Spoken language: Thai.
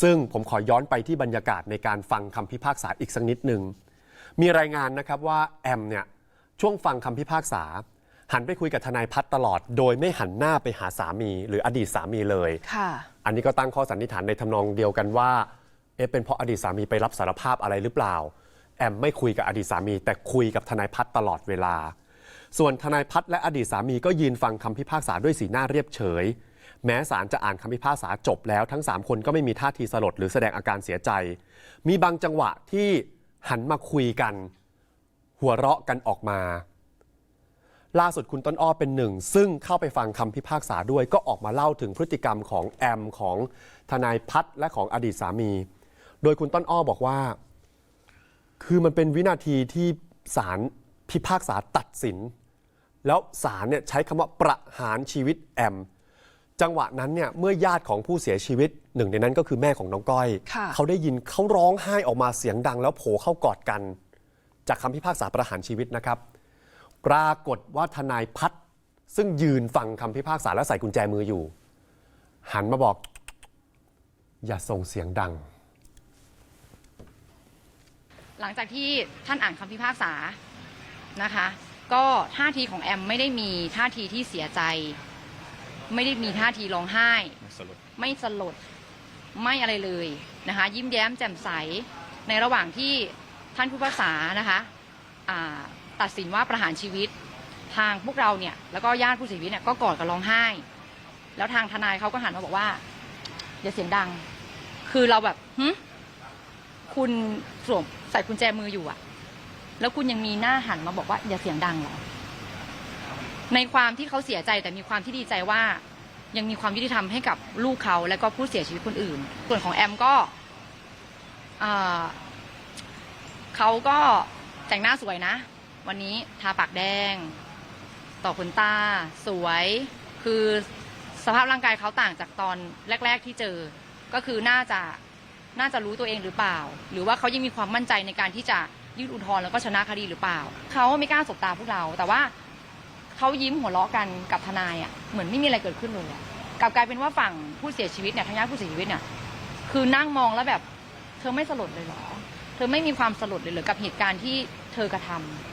ซึ่งผมขอย้อนไปที่บรรยากาศในการฟังคำพิพากษาอีกสักนิดหนึ่ง มีรายงานนะครับว่าแอมเนี่ยช่วงฟังคำพิพากษา หันไปคุยกับทนายพัฒน์ตลอด โดยไม่หันหน้าไปหาสามี หรืออดีตสามีเลยค่ะ อันนี้ก็ตั้งข้อสันนิษฐานในทำนองเดียวกันว่าเอ๊ะเป็นเพราะอดีตสามีไปรับสารภาพอะไรหรือเปล่า แอมไม่คุยกับอดีตสามี แต่คุยกับทนายพัฒน์ตลอดเวลา ส่วนทนายพัฒน์และอดีตสามีก็ยืนฟังคำพิพากษาด้วยสีหน้าเรียบเฉย แม้ศาลจะอ่านคำพิพากษาจบแล้วทั้ง 3 คนก็ไม่มีท่าทีสลดหรือแสดงอาการเสียใจ มีบางจังหวะที่หันมาคุยกัน หัวเราะกันออกมา ล่าสุดคุณต้นอ้อเป็นหนึ่ง ซึ่งเข้าไปฟังคำพิพากษาด้วยก็ออกมาเล่าถึงพฤติกรรมของแอมของทนายพัฒน์และของอดีตสามี โดยคุณต้นอ้อบอกว่า คือมันเป็นวินาทีที่ศาลพิพากษาตัดสิน แล้วศาลเนี่ยใช้คำว่าประหารชีวิตแอม จังหวะนั้นเนี่ยเมื่อญาติของผู้เสียชีวิตหนึ่งในนั้นก็คือแม่ของน้องก้อย ค่ะเขาได้ยินเขาร้องไห้ออกมาเสียงดัง แล้วโผล่เข้ากอดกัน จากคำพิพากษาประหารชีวิตนะครับ ปรากฏว่าทนายพัฒน์ซึ่งยืนฟังคำพิพากษาและใส่กุญแจมืออยู่ หันมาบอก อย่าส่งเสียงดัง หลังจากที่ท่านอ่านคำพิพากษานะคะ ก็ท่าทีของแอมไม่ได้มีท่าทีที่เสียใจ ไม่ได้มีท่าทีร้องไห้ไม่สลดไม่อะไรเลยนะคะ ยิ้มแย้มแจ่มใสในระหว่างที่ท่านผู้พิพากษานะคะอ่าตัดสินว่าประหารชีวิต ทางพวกเราเนี่ยแล้วก็ญาติผู้เสียชีวิตเนี่ยก็กอดกันร้องไห้ แล้วทางทนายเขาก็หันมาบอกว่าอย่าเสียงดัง คือเราแบบหึคุณสวมใส่กุญแจมืออยู่อะแล้วคุณยังมีหน้าหันมาบอกว่าอย่าเสียงดังเหรอ ในความที่เขาเสียใจแต่มีความที่ดีใจว่า ยังมีความยุติธรรมให้กับลูกเขาและก็ผู้เสียชีวิตคนอื่น ส่วนของแอมก็อ่าเขาก็แต่งหน้าสวยนะ วันนี้ทาปากแดง ต่อขนตา สวย คือสภาพร่างกายเขาต่างจากตอนแรก ๆที่เจอ ก็คือน่าจะน่าจะรู้ตัวเองหรือเปล่า หรือว่าเขายังมีความมั่นใจในการที่จะยื่นอุทธรณ์แล้วก็ชนะคดีหรือเปล่า เขาไม่กล้าสบตาพวกเรา แต่ว่า เขายิ้มหัวเราะกันกับทนายอะเหมือนไม่มีอะไรเกิดขึ้นเลยอะกลับกลายเป็นว่าฝั่งผู้เสียชีวิตเนี่ยทางญาติผู้เสียชีวิตเนี่ยคือนั่งมองแล้วแบบ เธอไม่สลดเลยเหรอ เธอไม่มีความสลดเลยเหรอกับเหตุการณ์ที่เธอกระทำ